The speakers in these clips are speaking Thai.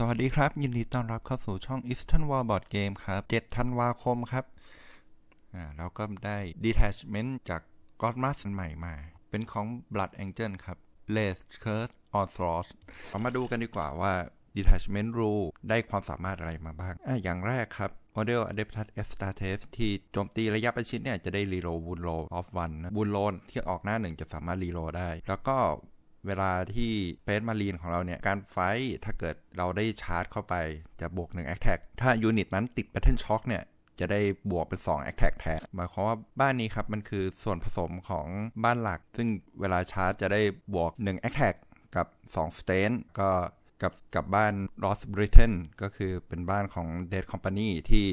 สวัสดีครับ ยินดีต้อนรับเข้าสู่ช่อง Eastern War Board Game ครับ 7 ธันวาคมครับอ่าเราก็ได้ Detachment จาก Godmas ใหม่มา เป็นของ Blood Angel ครับ l a s Curse on t h r o s เรามาดูกันดีกว่าว่า Detachment Rule ได้ความสามารถอะไรมาบ้างอ่าอย่างแรกครับ Model Adeptus Astartes ที่โจมตีระยะประชิดเนี่ยจะได้รีโลวูนโล of one นะวูนโลที่ออกหน้าหนึ่งจะสามารถรีโลได้ แล้วก็ เวลาที่เฟสมารีนของเราเนี่ย การไฟท์ถ้าเกิดเราได้ชาร์จเข้าไปจะบวก1 a t t a c k ถ้ายูนิตนั้นติด Battle Shock เนี่ยจะได้บวกเป็น2 a t t a c k แทนหมายความว่าบ้านนี้ครับ มันคือส่วนผสมของบ้านหลัก ซึ่งเวลาชาร์จจะได้บวก1 a t t a c k กับ2 Stain ก็กับกับบ้าน Lost Britain ก็คือเป็นบ้านของ Dead Company ที่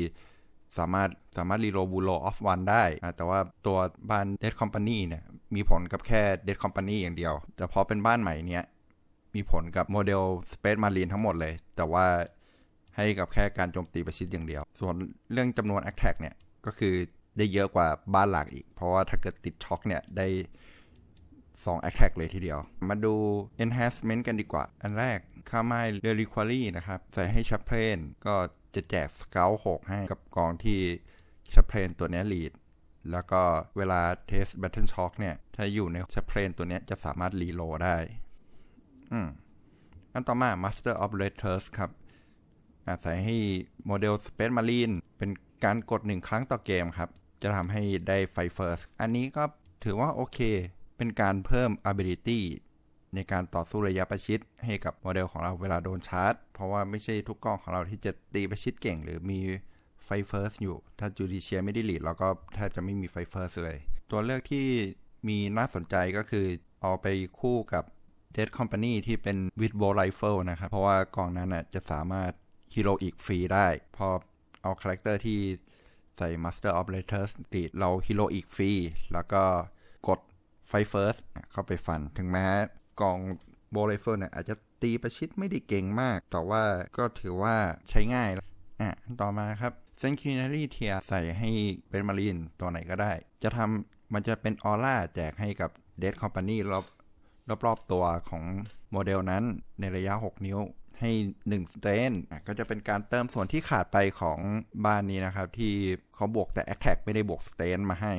สามารถสามารถรีโลบูโลออฟวันได้ แต่ว่าตัวบ้าน Dead Company เนี่ยมีผลกับแค่ Dead Company อย่างเดียว แต่พอเป็นบ้านใหม่เนี้ยมีผลกับโมเดล Space Marine ทั้งหมดเลย แต่ว่าให้กับแค่การโจมตีประชิดอย่างเดียว ส่วนเรื่องจำนวน Attack เนี่ยก็คือได้เยอะกว่าบ้านหลักอีก เพราะว่าถ้าเกิดติดช็อคเนี่ยได้ 2 Attack เลยทีเดียว มาดู Enhancement กันดีกว่า อันแรกค่าไม้ Reliquary นะครับ ใส่ให้ชัพเพลนก็จะแจกสเกล6ให้กับกองที่ชัพเพลนตัวนี้ลีดแล้วก็เวลาเทส Battle Shock เนี่ย ถ้าอยู่ในชัพเพลนตัวนี้จะสามารถรีโลได้ อืมอันต่อมา Master of Letters ครับอาศัยให้โมเดล Space Marine เป็นการกดหนึ่งครั้งต่อเกมครับ จะทำให้ได้ไฟ First อันนี้ก็ถือว่าโอเค เป็นการเพิ่ม ability ในการต่อสู้ระยะประชิดให้กับโมเดลของเราเวลาโดนชาร์จ เพราะว่าไม่ใช่ทุกกล้องของเราที่จะตีประชิดเก่ง หรือมีไฟเฟิร์สอยู่ ถ้าจูดิเชียไม่ได้ลีดเราก็แทบจะไม่มีไฟเฟิร์สเลย ตัวเลือกที่มีน่าสนใจก็คือเอาไปคู่กับ Dead Company ที่เป็น with bow rifle นะครับ เพราะว่ากล่องนั้นน่ะจะสามารถฮีโร่อีกฟรีได้ พอเอาคาแรคเตอร์ที่ใส่ Master of Letters ติดเราฮีโร่อีกฟรี แล้วก็กด ไฟเฟิร์สเข้าไปฟัน ถึงแม้กล่องโบไรเฟิลเนี่ยอาจจะตีประชิดไม่ได้เก่งมาก แต่ว่าก็ถือว่าใช้ง่ายอะต่อมาครับ s a n c t u a r y Tier ใส่ให้เป็นมารีนตัวไหนก็ได้ จะทำมันจะเป็นออร่าแจกให้กับ Dead Company รอบรอบตัวของโมเดลนั้นในระยะ 6 นิ้วให้1สเตนก็จะเป็นการเติมส่วนที่ขาดไปของบ้านนี้นะครับ ที่เขาบวกแต่ Attack ไม่ได้บวกสเตนมาให้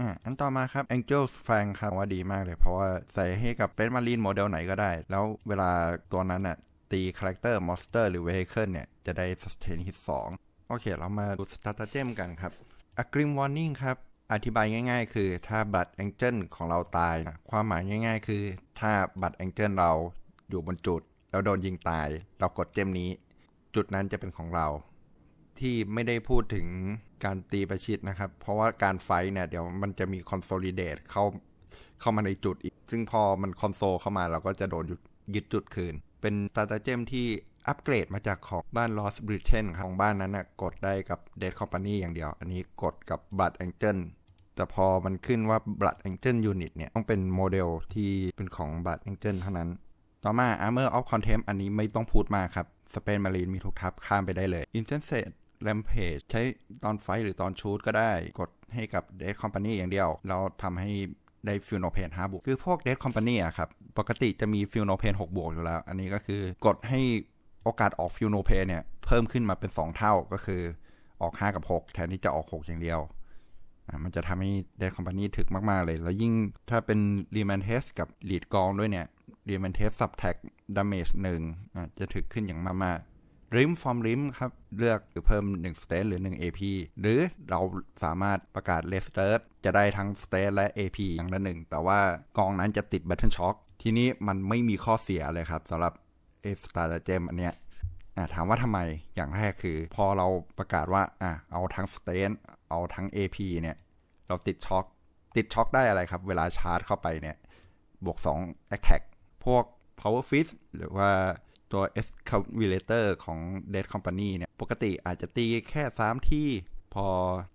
อ่าอันต่อมาครับ Angel Fang ครับว่าดีมากเลย เพราะว่าใส่ให้กับเป็นมารีนโมเดลไหนก็ได้ แล้วเวลาตัวนั้นน่ะตีคาแรคเตอร์มอนสเตอร์หรือ Vehicle เนี่ย จะได้ sustain hit 2 โอเค เรามาดูสตาร์เจมกันครับ A Grim Warning ครับ อธิบายง่าย ๆ คือถ้าบัตรแองเจิลของเราตายนะความหมายง่าย ๆ คือถ้าบัตรแองเจิลเราอยู่บนจุด แล้วโดนยิงตาย เรากดเจมนี้ จุดนั้นจะเป็นของเรา ที่ไม่ได้พูดถึงการตีประชิดนะครับ เพราะว่าการไฟท์เนี่ยเดี๋ยวมันจะมีคอนโซลิเดตเข้าเข้ามาในจุดอีก ซึ่งพอมันคอนโซลเข้ามาเราก็จะโดนยึดยึดจุดคืน เป็นสตาร์เจมที่อัปเกรดมาจากของบ้าน Lost Britain ของบ้านนั้นนะกดได้กับ Dead Company อย่างเดียว อันนี้กดกับ Blood Angel แต่พอมันขึ้นว่า Blood Angel Unit เนี่ย ต้องเป็นโมเดลที่เป็นของ Blood Angel เท่านั้น ต่อมา Armor of Contempt อันนี้ไม่ต้องพูดมากครับ Space Marine มีทุกทับข้ามไปได้เลย Insensate Rampage ใช้ตอนไฟหรือตอนชูตก็ได้กดให้กับ Dead Company อย่างเดียว เราทำให้ได้ฟิลโนเพน5บวก คือพวก Dead Company อะครับ ปกติจะมีฟิลโนเพน6บวกอยู่แล้ว อันนี้ก็คือกดให้โอกาสออกฟิลโนเพนเนี่ย เพิ่มขึ้นมาเป็น 2 เท่าก็คือออก 5 กับ 6 แทนที่จะออก 6 อย่างเดียวอะมันจะทำให้ Dead Company ถึกมากๆเลย แล้วยิ่งถ้าเป็น r e m a n t e s กับ Lead กองด้วยเนี่ย r e m a n t e s Subtract Damage 1อะจะถึกขึ้นอย่างมากๆ ริมฟอร์มริมครับเลือกหรือเพิ่ม1 state หรือ 1 AP หรือเราสามารถประกาศ l e s t a r จะได้ทั้ง state และ AP อย่างละหนึ่ง แต่ว่ากองนั้นจะติด Battle Shock ทีนี้มันไม่มีข้อเสียเลยครับสำหรับเอสตาร์เจมอันเนี้ยถามว่าทำไมอย่างแรกคือ พอเราประกาศว่าอะเอาทั้ง state เอาทั้ง AP เนี่ย เราติดช็อคติดช็อคได้อะไรครับ เวลาชาร์จเข้าไปเนี่ยบวก2 attack พวก power fist หรือว่า ตัว escalator ของ dead company เนี่ย ปกติอาจจะตีแค่ 3 ที่ พอ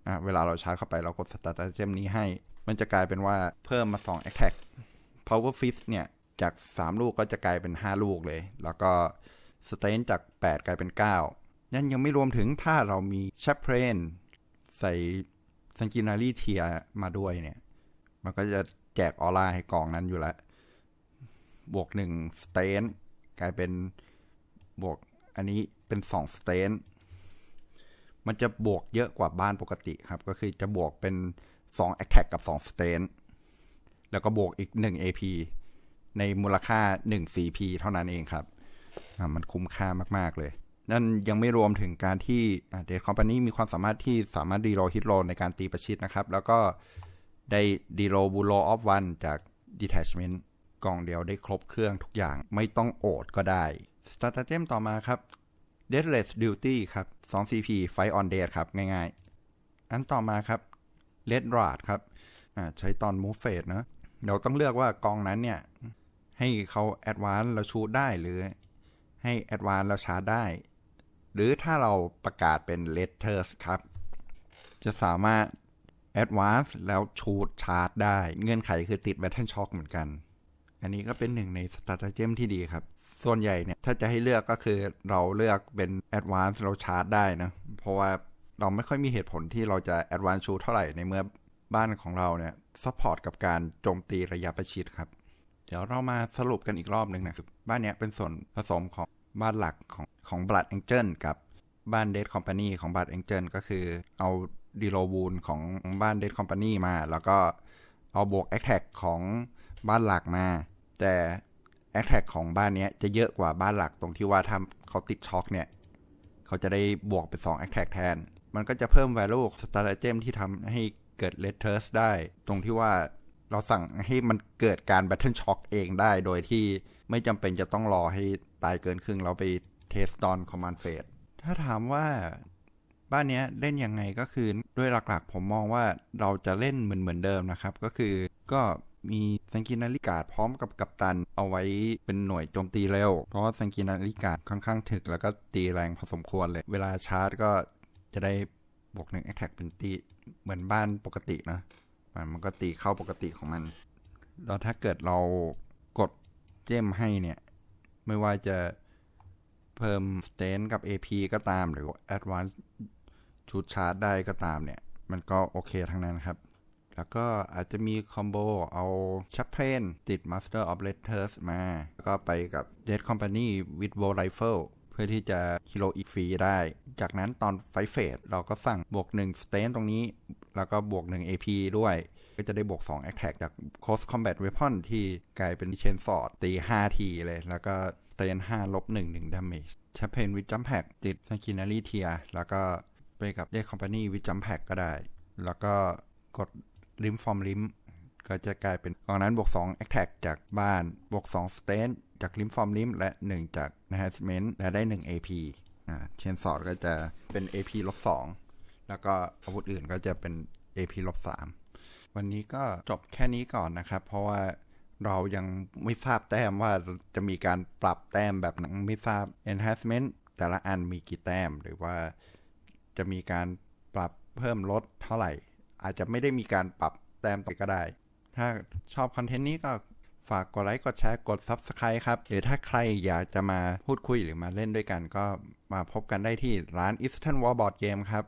อเวลาเราชาร์จเข้าไปเรากด stratagem นี้ให้ มันจะกลายเป็นว่าเพิ่มมา 2 attack power fist เนี่ย จาก 3 ลูกก็จะกลายเป็น 5 ลูกเลย แล้วก็ stain จาก 8 กลายเป็น 9 นั่นยังไม่รวมถึงถ้าเรามี chaplain ใส่ซันกินารีเทียมาด้วยเนี่ย มันก็จะแจกออร่าให้กล่องนั้นอยู่แล้ว บวกหนึ่งสเตนกลายเป็น บวกอันนี้เป็น2สเตนมันจะบวกเยอะกว่าบ้านปกติครับ ก็คือจะบวกเป็น2 attack กับ2 stain แล้วก็บวกอีก 1 AP ในมูลค่า 1 CP เท่านั้นเองครับ มันคุ้มค่ามาก ๆ เลย นั่นยังไม่รวมถึงการที่เดทคอมพานีมีความสามารถที่สามารถดีโรฮิตโรในการตีประชิดนะครับ แล้วก็ได้ดีโรบูโรออฟวันจาก Detachment กล่องเดียวได้ครบเครื่องทุกอย่างไม่ต้องโอดก็ได้ สตาร์ทเจมต่อมาครับ Deathless Duty ครับ 2CP Fight on Death ครับ ง่ายๆ อันต่อมาครับ Red Rod ครับอ่าใช้ตอน Move Phase นะเราต้องเลือกว่ากองนั้นเนี่ย ให้เขา Advance เราชูดได้หรือ ให้ Advance เราชาร์จได้ หรือถ้าเราประกาศเป็น Letters ครับ จะสามารถ Advance แล้วชูดชาร์จได้ เงื่อนไขคือติด Battle Shock เหมือนกัน อันนี้ก็เป็นหนึ่งใน Stratagem ที่ดีครับ ส่วนใหญ่เนี่ยถ้าจะให้เลือกก็คือเราเลือกเป็น Advance เราชาร์จได้นะ เพราะว่าเราไม่ค่อยมีเหตุผลที่เราจะ Advance ชูเท่าไหร่ในเมื่อบ้านของเราเนี่ยซัพพอร์ตกับการโจมตีระยะประชิดครับ เดี๋ยวเรามาสรุปกันอีกรอบหนึ่งนะครับ บ้านเนี้ยเป็นส่วนผสมของบ้านหลักของของ Blood Angel กับบ้าน Dead Company ของ Blood Angel ก็คือเอาดีโลวูนของบ้าน Dead Company มา แล้วก็เอาบวก Attack ของบ้านหลักมา แต่ Attack ของบ้านเนี้ยจะเยอะกว่าบ้านหลักตรงที่ว่าถ้าเขาติดช็อคเนี่ย เขาจะได้บวกเป็น2 Attack แทน มันก็จะเพิ่ม value stratagem ที่ทำให้เกิด letters ได้ ตรงที่ว่าเราสั่งให้มันเกิดการ battle shock เองได้ โดยที่ไม่จำเป็นจะต้องรอให้ตายเกินครึ่งเราไปเทสตอน command phase ถ้าถามว่าบ้านเนี้ยเล่นยังไงก็คือด้วยหลักๆ ผมมองว่าเราจะเล่นเหมือนเหมือนเดิมนะครับ ก็คือก็ มีสังกินาริกาดพร้อมกับกัปตันเอาไว้เป็นหน่วยโจมตีเร็ว เพราะว่าสังกินาริกาดค่อนข้างถึก แล้วก็ตีแรงพอสมควรเลย เวลาชาร์จก็จะได้บวกหนึ่งแอคแท็กเป็นตีเหมือนบ้านปกตินะมันก็ตีเข้าปกติของมัน แล้วถ้าเกิดเรากดเจมให้เนี่ย ไม่ว่าจะเพิ่มสเตนกับ AP ก็ตามหรือ Advance ชุดชาร์จได้ก็ตามเนี่ย มันก็โอเคทั้งนั้นครับ แล้วก็อาจจะมีคอมโบเอาชักเพลนติด Master of Letters มา แล้วก็ไปกับ Dead Company with Bow Rifle เพื่อที่จะฮิโรอีกฟรีได้ จากนั้นตอนไฟเฟสเราก็สั่งบวก1 s t a n ตรงนี้ แล้วก็บวก 1 AP ด้วย ก็จะได้บวก2 Attack จาก Close Combat Weapon ที่กลายเป็น Chain Sword ตี 5 ทีเลย แล้วก็ Stain 5ลบ1 1 Damage ชักเพน with Jump Pack ติด Sanguinary Tier แล้วก็ไปกับ Dead Company with Jump Pack ก็ได้ แล้วก็กด ริมฟอร์มริมก็จะกลายเป็นกองนั้นบวก2 Attack จากบ้านบวก2 Stain จากริมฟอร์มริมและ 1 จาก Enhancement และได้ 1 AP อ่าเชนสอดก็จะเป็น AP ลบ2แล้วก็อาวุธอื่นก็จะเป็น AP ลบ3วันนี้ก็จบแค่นี้ก่อนนะครับ เพราะว่าเรายังไม่ทราบแต้มว่าจะมีการปรับแต้มแบบไหนไม่ทราบ Enhancement แต่ละอันมีกี่แต้มหรือว่าจะมีการปรับเพิ่มลดเท่าไหร่ อาจจะไม่ได้มีการปรับแต้มไปก็ได้ ถ้าชอบคอนเทนต์นี้ก็ฝากกดไลค์ กดแชร์ กด Subscribe ครับ หรือถ้าใครอยากจะมาพูดคุยหรือมาเล่นด้วยกัน ก็มาพบกันได้ที่ร้าน Eastern Warboard Game ครับ